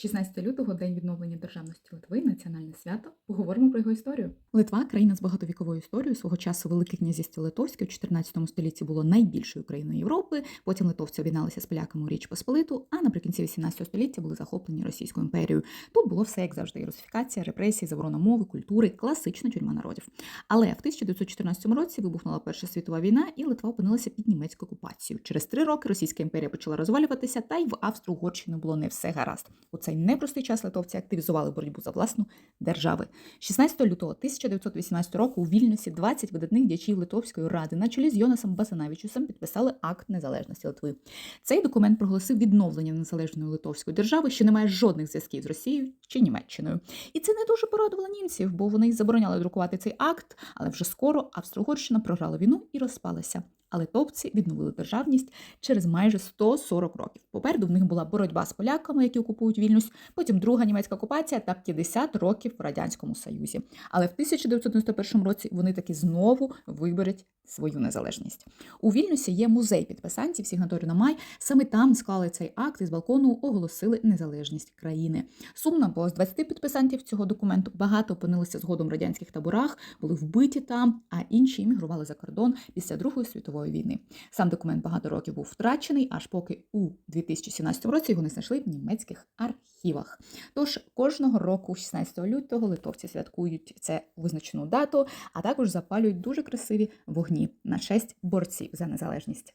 16 лютого день відновлення державності Литви, національне свято. Поговоримо про його історію. Литва, країна з багатовіковою історією. Свого часу Велике князівство Литовське у 14 столітті було найбільшою країною Європи. Потім литовці об'єдналися з поляками у Річ Посполиту, а наприкінці 18 століття були захоплені Російською імперією. Тут було все як завжди: русифікація, репресії, заборона мови, культури, класична тюрма народів. Але в 1914 році вибухнула Перша світова війна, і Литва опинилася під німецькою окупацією. Через три роки Російська імперія почала розвалюватися, та й в Австро-Угорщині було не все гаразд. Цей непростий час литовці активізували боротьбу за власну держави. 16 лютого 1918 року у Вільнюсі 20 видатних діячів Литовської ради на чолі з Йонасом Басанавічусом підписали акт незалежності Литви. Цей документ проголосив відновлення незалежної литовської держави, що не має жодних зв'язків з Росією чи Німеччиною. І це не дуже порадувало німців, бо вони забороняли друкувати цей акт, але вже скоро Австро-Угорщина програла війну і розпалася. А литовці відновили державність через майже 140 років. Попереду в них була боротьба з поляками, які окупують Вільнюс, потім друга німецька окупація та 50 років в радянському союзі. Але в 1991 році вони таки знову виберуть свою незалежність. У Вільнюсі є музей підписантів Сігнаторію на май. Саме там склали цей акт і з балкону оголосили незалежність країни. Сумно, бо з 20 підписантів цього документу багато опинилися згодом в радянських таборах, були вбиті там, а інші іммігрували за кордон після Другої світової війни. Сам документ багато років був втрачений, аж поки у 2017 році його не знайшли в німецьких архівах. Тож кожного року, 16 лютого, литовці святкують це визначену дату, а також запалюють дуже красиві вогні на честь борців за незалежність.